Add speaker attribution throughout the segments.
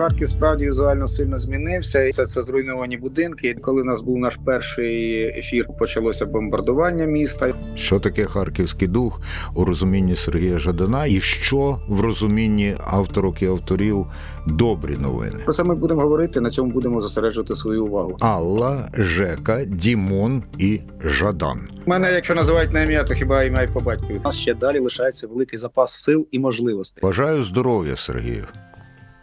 Speaker 1: Харків справді візуально сильно змінився. І це, це зруйновані будинки. Коли у нас був наш перший ефір, почалося бомбардування міста.
Speaker 2: Що таке харківський дух у розумінні Сергія Жадана, і що в розумінні авторок і авторів добрі новини?
Speaker 1: Про це ми будемо говорити. На цьому будемо зосереджувати свою увагу.
Speaker 2: Алла, Жека, Дімон і Жадан.
Speaker 1: Мене, якщо називають на ім'я, то хіба ім'я й по батькові. У нас ще далі лишається великий запас сил і можливостей.
Speaker 2: Бажаю здоров'я, Сергію.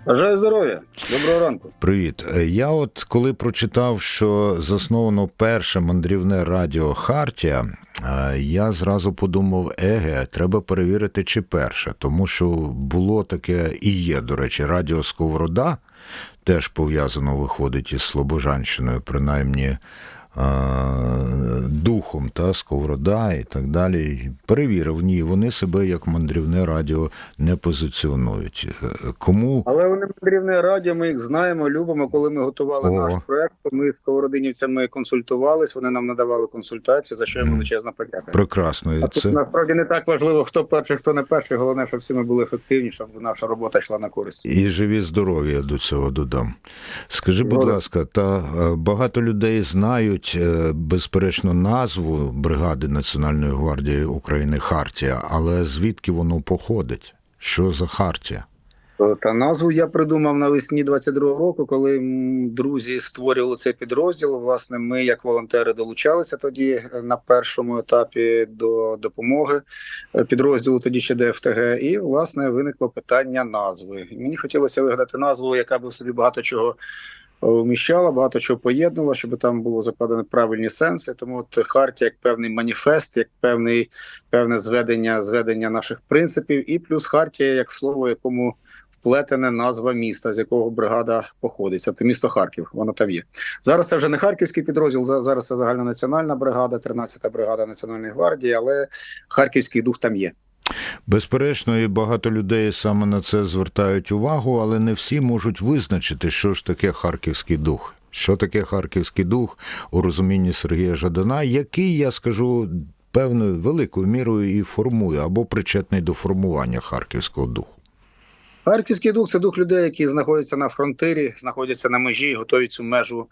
Speaker 1: Бажаю здоров'я. Доброго ранку.
Speaker 2: Привіт. Е, Я от коли прочитав, що засновано перше мандрівне радіо Хартія, е, я зразу подумав: еге, треба перевірити, чи перше, тому що було таке і є, до речі, радіо Сковорода, теж пов'язано виходить із Слобожанщиною, принаймні. Духом та Сковорода і так далі. Перевірив, ні, вони себе як мандрівне радіо не позиціонують. Е, Кому
Speaker 1: Але вони мандрівне радіо, ми їх знаємо, любимо. Коли ми готували
Speaker 2: О.
Speaker 1: наш проект, ми з сковородинівцями консультувались, вони нам надавали консультації, за що їм величезна подяка.
Speaker 2: прекрасно,
Speaker 1: А тут
Speaker 2: це
Speaker 1: насправді не так важливо, хто перший, хто не перший. Головне, щоб всі ми були ефективні, щоб наша робота йшла на користь.
Speaker 2: І живі здорові я до цього додам. Скажи, будь
Speaker 1: Добре.
Speaker 2: ласка, та е, багато людей знають е, безперечно назву бригади Національної гвардії України Хартія, але звідки воно походить? Що за Хартія?
Speaker 1: Та назву я придумав навесні 22-го року, коли друзі створювали цей підрозділ. Власне, ми, як волонтери, долучалися тоді е, на першому етапі до допомоги е, підрозділу, тоді ще ДФТГ. І власне виникло питання назви. Мені хотілося вигадати назву, яка би в собі багато чого. Вміщала, багато чого поєднувала, щоб там було закладено правильні сенси. Тому от Хартія як певний маніфест, як певний певне зведення, зведення наших принципів, і плюс Хартія як слово, якому вплетене назва міста, з якого бригада походить. Тобто місто Харків, воно там є. Зараз це вже не харківський підрозділ, за- зараз це загальнонаціональна бригада, 13-та бригада Національної гвардії, але харківський дух там є.
Speaker 2: Безперечно, і багато людей саме на це звертають увагу, але не всі можуть визначити, що ж таке харківський дух. Що таке харківський дух у розумінні Сергія Жадана, який, я скажу, певною великою мірою і формує або причетний до формування харківського духу.
Speaker 1: Харківський дух це дух людей, які знаходяться на фронтирі, знаходяться на межі, готові цю межу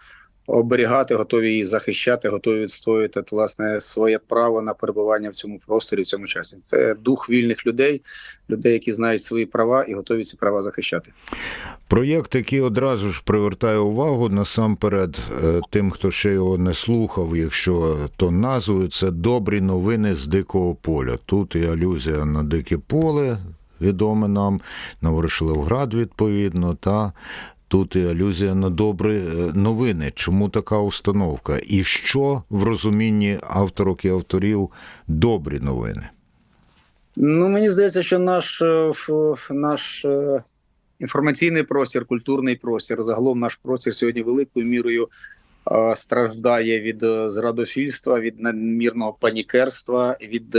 Speaker 1: оберігати, готові її захищати, готові відстоювати власне своє право на перебування в цьому просторі, в цьому часі. Це дух вільних людей, людей, які знають свої права і готові ці права захищати.
Speaker 2: Проєкт, який одразу ж привертає увагу насамперед е, тим, хто ще його не слухав, якщо то назвою, це добрі новини з дикого поля. Тут і алюзія на дике поле, відоме нам, на Ворошиловград, відповідно, та тут алюзія на добрі е, новини. Чому така установка? І що в розумінні авторок і авторів добрі новини?
Speaker 1: Ну мені здається, що наш, е, наш е, інформаційний простір, культурний простір, загалом наш простір сьогодні великою мірою е, страждає від зрадофільства, від надмірного панікерства, від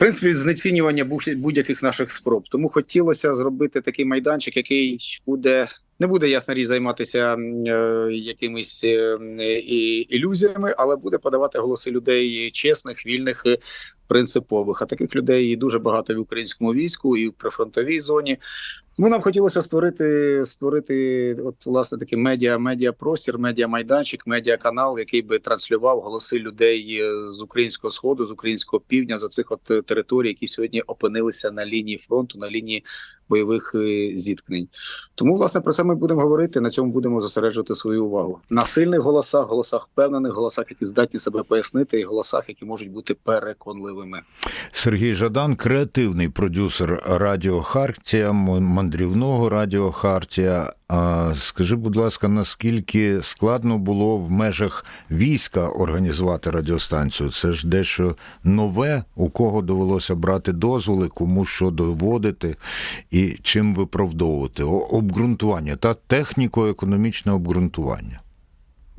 Speaker 1: принципі знецінювання будь- будь-яких наших спроб. Тому хотілося зробити такий майданчик, який буде. Не буде ясна річ займатися е, якимись е, і, ілюзіями, але буде подавати голоси людей чесних, вільних, е, принципових. А таких людей дуже багато в українському війську і в прифронтовій зоні. Тому нам хотілося створити створити от власне такий медіа, медіапростір, медіамайданчик, медіаканал, який би транслював голоси людей е, з українського сходу, з українського півдня, за цих от е, територій, які сьогодні опинилися на лінії фронту, на лінії бойових е, зіткнень. Тому, власне, про це ми будемо говорити. На цьому будемо зосереджувати свою увагу на сильних голосах, голосах впевнених, голосах, які здатні себе пояснити, і голосах, які можуть бути переконливими.
Speaker 2: Сергій Жадан, креативний продюсер Радіо Хартія, мандрівного Радіо Хартія. Скажи, будь ласка, наскільки складно було в межах війська організувати радіостанцію? Це ж дещо нове, у кого довелося брати дозволи, кому що доводити і чим виправдовувати? Обґрунтування та техніко-економічне обґрунтування.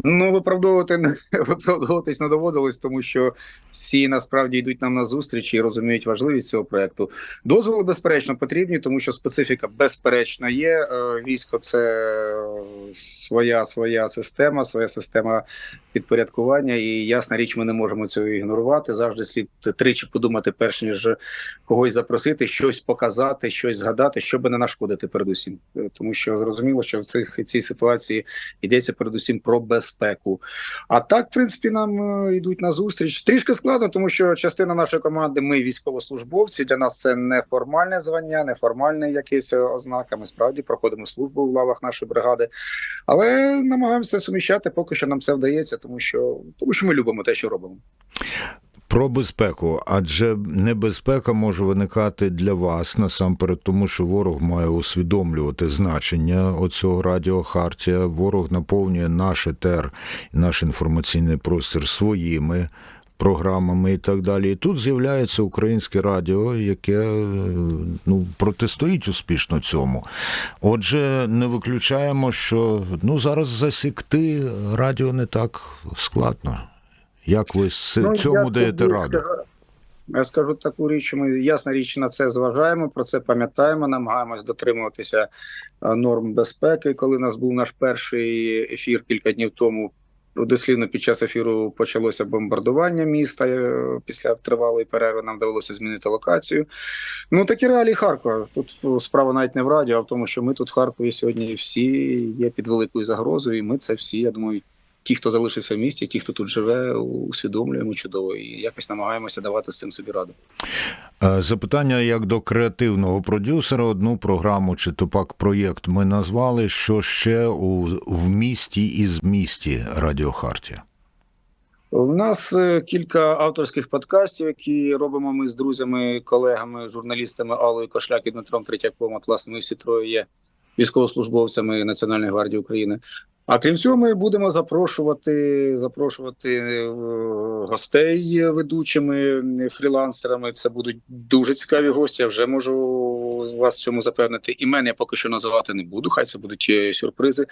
Speaker 1: Ну, виправдовувати виправдовуватись не доводилось, тому що всі насправді йдуть нам на зустріч і розуміють важливість цього проекту. Дозволи, безперечно, потрібні, тому що специфіка безперечно є. Е, Військо це своя своя система, своя система підпорядкування. І ясна річ, ми не можемо цього ігнорувати. Завжди слід тричі подумати, перш ніж когось запросити, щось показати, щось згадати, щоб не нашкодити передусім. Е, Тому що зрозуміло, що в цих цій ситуації йдеться передусім про безпеку. А так, в принципі, нам е, йдуть на зустріч. Трішки складно, тому що частина нашої команди ми військовослужбовці. Для нас це не формальне звання, не формальне якесь ознака. Ми справді проходимо службу в лавах нашої бригади, але намагаємося суміщати. Поки що нам це вдається, тому що тому що ми любимо те, що робимо.
Speaker 2: Про безпеку, адже небезпека може виникати для вас насамперед, тому що ворог має усвідомлювати значення оцього радіохартія. Ворог наповнює наш етер, наш інформаційний простір своїми програмами і так далі. І тут з'являється українське радіо, яке ну, протистоїть успішно цьому. Отже, не виключаємо, що ну зараз засікти радіо не так складно. Як ви з
Speaker 1: Ну,
Speaker 2: цьому
Speaker 1: я
Speaker 2: даєте раду?
Speaker 1: Я скажу таку річ, ми ясна річ на це зважаємо, про це пам'ятаємо, намагаємось дотримуватися е, норм безпеки. Коли у нас був наш перший ефір кілька днів тому, дослівно під час ефіру почалося бомбардування міста. е, Після тривалої перерви нам довелося змінити локацію. Ну такі реалії Харкова. Тут ну, справа навіть не в радіо, а в тому, що ми тут в Харкові сьогодні всі є під великою загрозою, і ми це всі, я думаю, ті, хто залишився в місті, ті, хто тут живе, усвідомлюємо чудово і якось намагаємося давати з цим собі раду.
Speaker 2: Е, Запитання як до креативного продюсера. Одну програму чи то пак проєкт ми назвали. Що ще у в місті і з місті Радіохартія?
Speaker 1: У нас е, кілька авторських подкастів, які робимо ми з друзями, колегами, журналістами Аллою Кошляк і Дмитром Третьяком. От, власне, ми всі троє є військовослужбовцями Національної гвардії України. А крім цього, ми будемо запрошувати запрошувати е, гостей ведучими е, фрілансерами. Це будуть дуже цікаві гості. Я вже можу вас цьому запевнити. Імен я поки що називати не буду. Хай це будуть е, сюрпризи.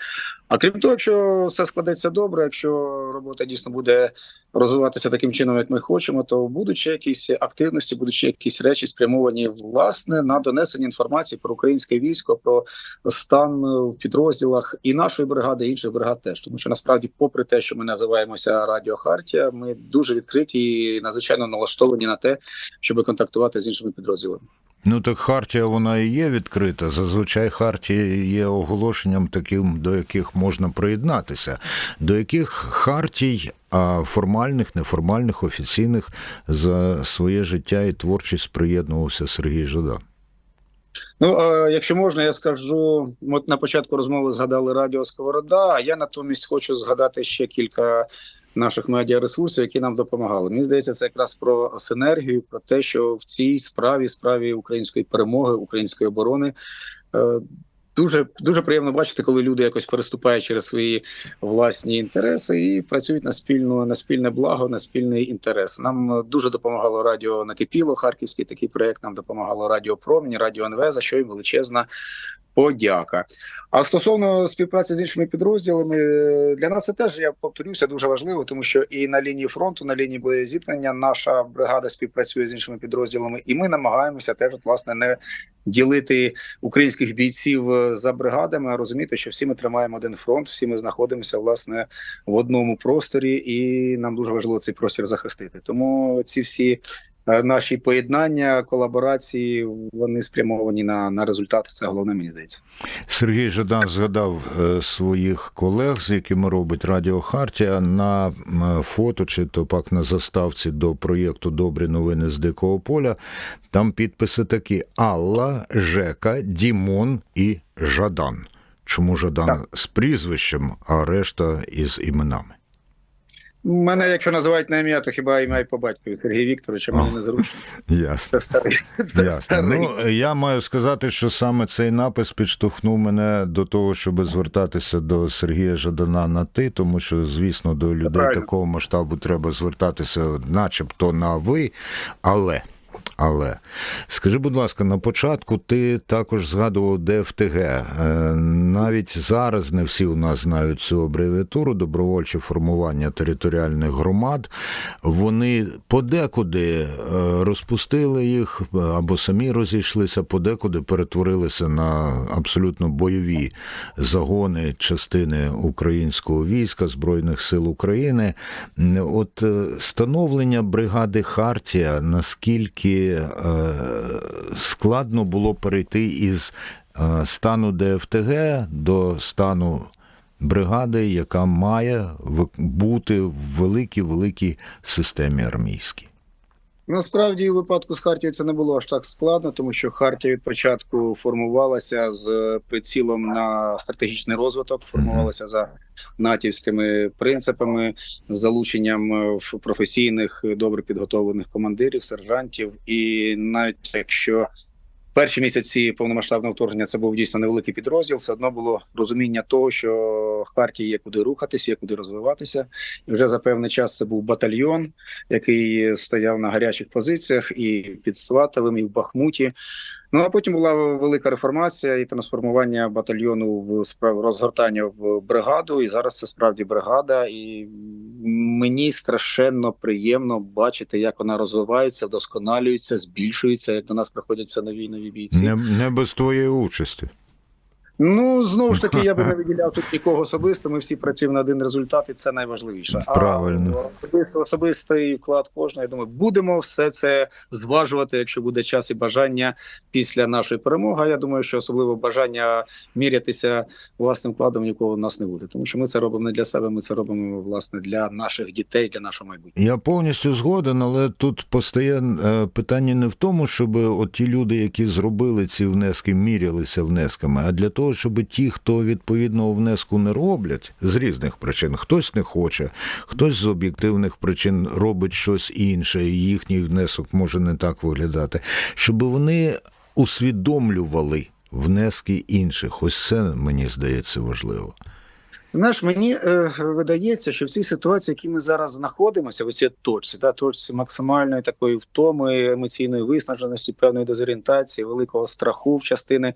Speaker 1: А крім того, якщо все складеться добре, якщо робота дійсно буде розвиватися таким чином, як ми хочемо, то будуть ще якісь активності, будуть ще якісь речі спрямовані власне на донесення інформації про українське військо, про стан в підрозділах і нашої бригади, і інших бригад теж. Тому що насправді, попри те, що ми називаємося Радіо Хартія, ми дуже відкриті і надзвичайно налаштовані на те, щоб контактувати з іншими підрозділами.
Speaker 2: Ну так Хартія вона і є відкрита. Зазвичай Хартія є оголошенням таким, до яких можна приєднатися. До яких Хартій, а формальних, неформальних, офіційних за своє життя і творчість приєднувався Сергій Жадан.
Speaker 1: Ну, е, якщо можна, я скажу. От на початку розмови згадали Радіо Сковорода. А я натомість хочу згадати ще кілька наших медіаресурсів, які нам допомагали. Мені здається, це якраз про синергію, про те, що в цій справі, справі української перемоги, української оборони. е, Дуже дуже приємно бачити, коли люди якось переступають через свої власні інтереси і працюють на спільну на спільне благо, на спільний інтерес. Нам е, дуже допомагало радіо Накипіло, Харківський такий проект. Нам допомагало Радіо Промінь, Радіо НВ, за що й величезна подяка. А стосовно співпраці з іншими підрозділами, для нас це теж я повторюся дуже важливо, тому що і на лінії фронту, на лінії боєзіткнення, наша бригада співпрацює з іншими підрозділами, і ми намагаємося теж от, власне не ділити українських бійців е, за бригадами, а розуміти, що всі ми тримаємо один фронт, всі ми знаходимося власне в одному просторі, і нам дуже важливо цей простір захистити. Тому ці всі. Е, Наші поєднання, колаборації вони спрямовані на, на результати. Це головне, мені здається.
Speaker 2: Сергій Жадан згадав е, своїх колег, з якими робить Радіо Хартія на фото чи то пак на заставці до проєкту Добрі новини з Дикого поля. Там підписи такі: Алла, Жека, Дімон і Жадан. Чому Жадан
Speaker 1: Так.
Speaker 2: з прізвищем, а решта із іменами?
Speaker 1: Мене, якщо називають на ім'я, то хіба ім'я і по батькові Сергій Вікторович, а мені
Speaker 2: не
Speaker 1: незручно.
Speaker 2: Ясно.
Speaker 1: Старий.
Speaker 2: Ясно.
Speaker 1: старий.
Speaker 2: Ну я маю сказати, що саме цей напис підштовхнув мене до того, щоб звертатися до Сергія Жадана на ти, тому що, звісно, до людей
Speaker 1: правильно.
Speaker 2: такого масштабу треба звертатися, начебто на ви. Але Але скажи, будь ласка, на початку ти також згадував ДФТГ. Е, Навіть зараз не всі у нас знають цю абревіатуру добровольче формування територіальних громад. Вони подекуди е, розпустили їх або самі розійшлися, подекуди перетворилися на абсолютно бойові загони частини українського війська Збройних сил України. От е, становлення бригади Хартія, наскільки е, складно було перейти із е, стану ДФТГ до стану бригади, яка має бути в великій великій системі армійській.
Speaker 1: Насправді, у випадку з Хартією це не було аж так складно, тому що Хартія від початку формувалася з прицілом на стратегічний розвиток, формувалася за натівськими принципами, з залученням е, в- професійних добре підготовлених командирів, сержантів. І навіть якщо перші місяці повномасштабного вторгнення це був дійсно невеликий підрозділ, все одно було розуміння того, що Хартії є куди рухатися, є куди розвиватися. І вже за певний час це був батальйон, який стояв на гарячих позиціях і під Сватовим, і в Бахмуті. Ну а потім була велика реформація і трансформування батальйону в розгортання в бригаду. І зараз це справді бригада. І мені страшенно приємно бачити, як вона розвивається, вдосконалюється, збільшується, як до нас приходяться нові нові бійці.
Speaker 2: Не, не без твоєї участі.
Speaker 1: Ну знову ж таки, я би не виділяв тут нікого особисто. Ми всі працюємо на один результат, і це найважливіше.
Speaker 2: Правильно.
Speaker 1: А особисто особистий вклад кожного. Я думаю, будемо все це зважувати, якщо буде час і бажання після нашої перемоги. А Я думаю, що особливо бажання мірятися власним вкладом нікого в нас не буде, тому що ми це робимо не для себе. Ми це робимо власне для наших дітей, для нашого майбутнього.
Speaker 2: Я повністю згоден, але тут постає е, питання не в тому, щоб от ті люди, які зробили ці внески, мірялися внесками, а для того, щоб ті, хто відповідного внеску не роблять з різних причин, хтось не хоче, хтось з об'єктивних причин робить щось інше, і їхній внесок може не так виглядати, щоб вони усвідомлювали внески інших. Ось це мені здається важливо.
Speaker 1: Знаєш, мені е, видається, що в цій ситуації, в якій ми зараз знаходимося, в цій точці, да, точці максимальної такої втоми, емоційної виснаженості, певної дезорієнтації, великого страху в частини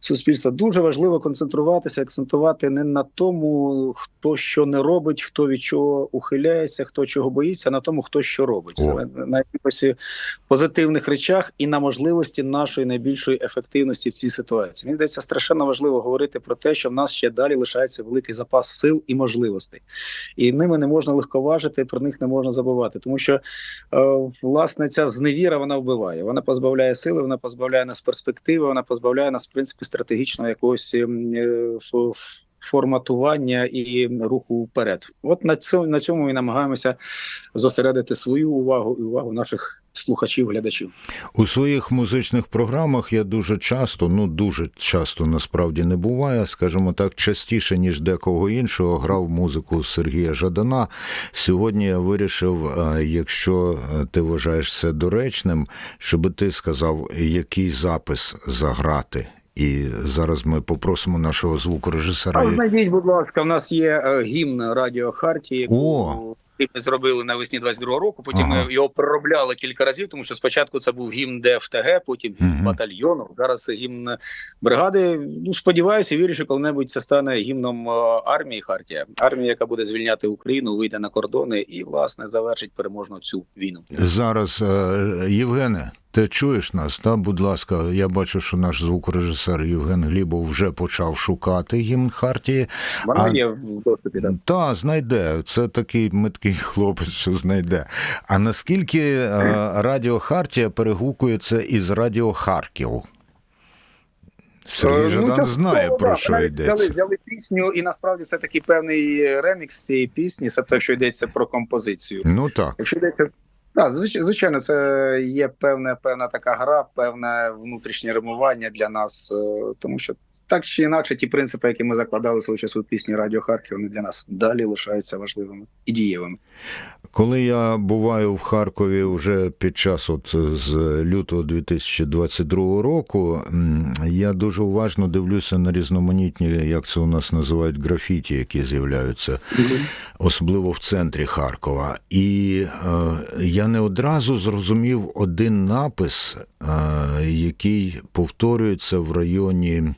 Speaker 1: суспільства, дуже важливо концентруватися, акцентувати не на тому, хто що не робить, хто від чого ухиляється, хто чого боїться, а на тому, хто що робить.
Speaker 2: О.
Speaker 1: На якихось позитивних речах і на можливості нашої найбільшої ефективності в цій ситуації. Мені здається, страшенно важливо говорити про те, що в нас ще далі лишається великий запас сил і можливостей, і ними не можна легковажити, про них не можна забувати, тому що е, власне ця зневіра вона вбиває. Вона позбавляє сили, вона позбавляє нас перспективи, вона позбавляє нас в принципі стратегічного якогось е, форматування і руху вперед. От на цьому на цьому і намагаємося зосередити свою увагу і увагу наших слухачів, глядачів.
Speaker 2: У своїх музичних програмах я дуже часто, ну дуже часто насправді не буває, скажімо так, частіше, ніж декого іншого, грав музику Сергія Жадана. Сьогодні я вирішив, е, якщо е, ти вважаєш це доречним, щоб ти сказав, який запис заграти. І зараз ми попросимо нашого звукорежисера.
Speaker 1: А знайдіть, будь ласка, в нас є е, гімн Радіо Хартії,
Speaker 2: О!
Speaker 1: яку ми зробили навесні 22-го року. Потім
Speaker 2: Ага.
Speaker 1: ми його проробляли кілька разів, тому що спочатку це був гімн ДФТГ, потім гімн
Speaker 2: угу.
Speaker 1: батальйону. Зараз це гімн бригади. Ну сподіваюся, вірю, що коли-небудь це стане гімном е, армії Хартія, армія, яка буде звільняти Україну, вийде на кордони і власне завершить переможно цю війну.
Speaker 2: Зараз, е, Євгене, ти чуєш нас? Та, будь ласка, я бачу, що наш звукорежисер Євген Глібов вже почав шукати гімн Хартії.
Speaker 1: Вона
Speaker 2: А-
Speaker 1: є в доступі. Так.
Speaker 2: Та, знайде. Це такий миткий хлопець, що знайде. А наскільки е, Радіо Хартія перегукується із Радіо Харків? Сергій
Speaker 1: Е,
Speaker 2: Жадан
Speaker 1: частково,
Speaker 2: знає, про
Speaker 1: да.
Speaker 2: що йдеться.
Speaker 1: Взяли, взяли пісню, і насправді це такий певний ремікс цієї пісні, тобто, якщо йдеться про композицію.
Speaker 2: Ну так.
Speaker 1: Якщо йдеться. Так, звичайно, це є певна, певна така гра, певне внутрішнє римування для нас, е, тому що так чи інакше, ті принципи, які ми закладали свого часу в пісні Радіо Харків, вони для нас далі лишаються важливими і дієвими.
Speaker 2: Коли я буваю в Харкові вже під час от з лютого 2022 року, я дуже уважно дивлюся на різноманітні, як це у нас називають, графіті, які з'являються особливо в центрі Харкова. І е, я я не одразу зрозумів один напис, е, який повторюється в районі.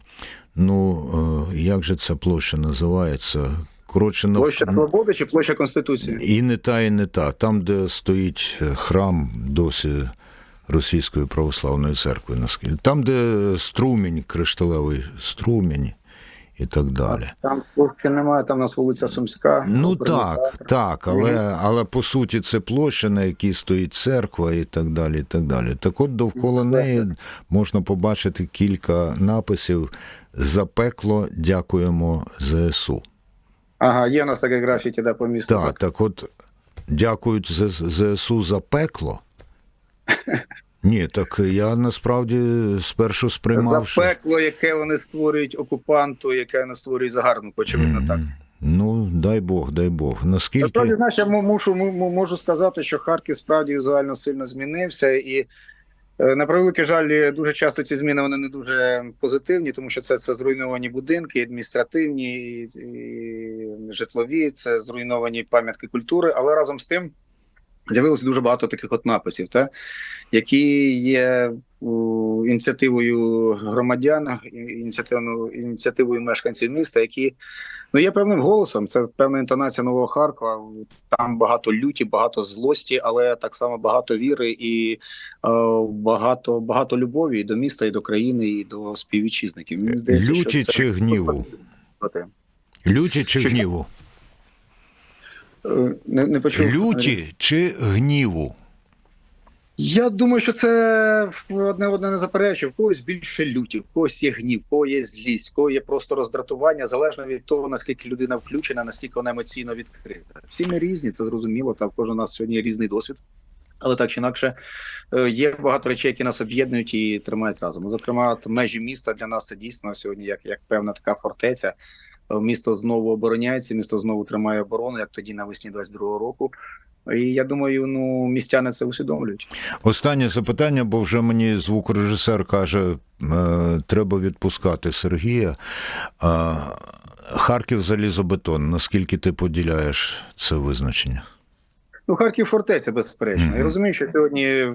Speaker 2: Ну, е, як же ця площа називається? Коротше, нав-
Speaker 1: Площа Свободи чи площа Конституції?
Speaker 2: і не та, і не та. Там, де стоїть е, храм досі Російської православної церкви, наскільки. Там, де струмінь, кришталевий струмінь і так далі.
Speaker 1: Там площі немає, там у нас вулиця Сумська.
Speaker 2: Ну так, так, але, але по суті це площа, на якій стоїть церква і так далі. і так далі. Так от довкола неї можна побачити кілька написів Запекло дякуємо ЗСУ.
Speaker 1: Ага, є у нас таке графіті, да, по місту.
Speaker 2: Так, так от дякують ЗСУ за пекло. Ні, так я насправді спершу сприймав.
Speaker 1: За пекло, яке вони створюють окупанту, яке вони створюють загарбнику, очевидно так.
Speaker 2: Ну, дай Бог, дай Бог. Наскільки.
Speaker 1: Насправді, знаєш, я мушу, можу сказати, що Харків справді візуально сильно змінився, і е, на превеликий жаль, дуже часто ці зміни вони не дуже позитивні, тому що це, це зруйновані будинки, адміністративні, і, і житлові, це зруйновані пам'ятки культури, але разом з тим. З'явилося дуже багато таких от написів, та, які є ініціативою громадян, ініціативою мешканців міста, які ну є певним голосом. Це певна інтонація нового Харкова. Там багато люті, багато злості, але так само багато віри і е, багато, багато любові і до міста, і до країни, і до співвітчизників. Мені здається,
Speaker 2: Люті
Speaker 1: що це...
Speaker 2: чи гніву? Люті чи
Speaker 1: Що-
Speaker 2: гніву?
Speaker 1: Не, не почув.
Speaker 2: Люті чи гніву?
Speaker 1: Я думаю, що це одне одне не заперечує. В когось більше люті, в когось є гнів, в кого є злість, в кого є просто роздратування, залежно від того, наскільки людина включена, наскільки вона емоційно відкрита. Всі ми різні, це зрозуміло. Там в кожного нас сьогодні є різний досвід. Але так чи інакше е, є багато речей, які нас об'єднують і тримають разом. Зокрема, межі міста для нас це дійсно сьогодні як, як певна така фортеця. Е, Місто знову обороняється, місто знову тримає оборону, як тоді навесні 22-го року. І я думаю, ну містяни це усвідомлюють.
Speaker 2: Останнє запитання, бо вже мені звукорежисер каже, е, треба відпускати Сергія. Харків залізобетон. Наскільки ти поділяєш це визначення?
Speaker 1: Ну, Харків фортеця, безперечно.
Speaker 2: Мгм.
Speaker 1: Я розумію, що сьогодні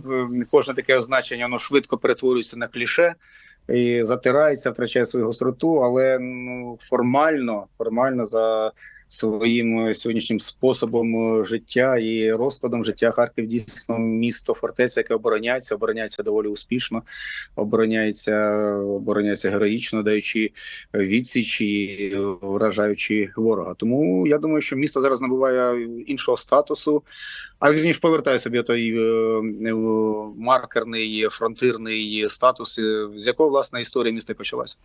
Speaker 1: кожне таке означення воно швидко перетворюється на кліше і затирається, втрачає свою гостроту, але ну формально, формально за своїм е, сьогоднішнім способом е, життя і розкладом життя Харків дійсно місто фортеця, яке обороняється, обороняється доволі успішно, обороняється, обороняється героїчно, даючи відсіч і е, вражаючи ворога. Тому я думаю, що місто зараз набуває іншого статусу. А вірніше повертає собі той маркерний фронтирний статус, з якого власне історія міста почалася.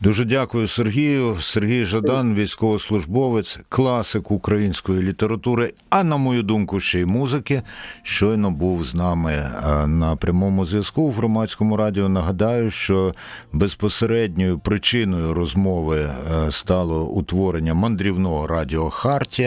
Speaker 2: Дуже дякую Сергію. Сергій Жадан, військовослужбовець, класик української літератури, а на мою думку, ще й музики. Щойно був з нами е, на прямому зв'язку в громадському радіо. Нагадаю, що безпосередньою причиною розмови е, стало утворення мандрівного радіо Хартія.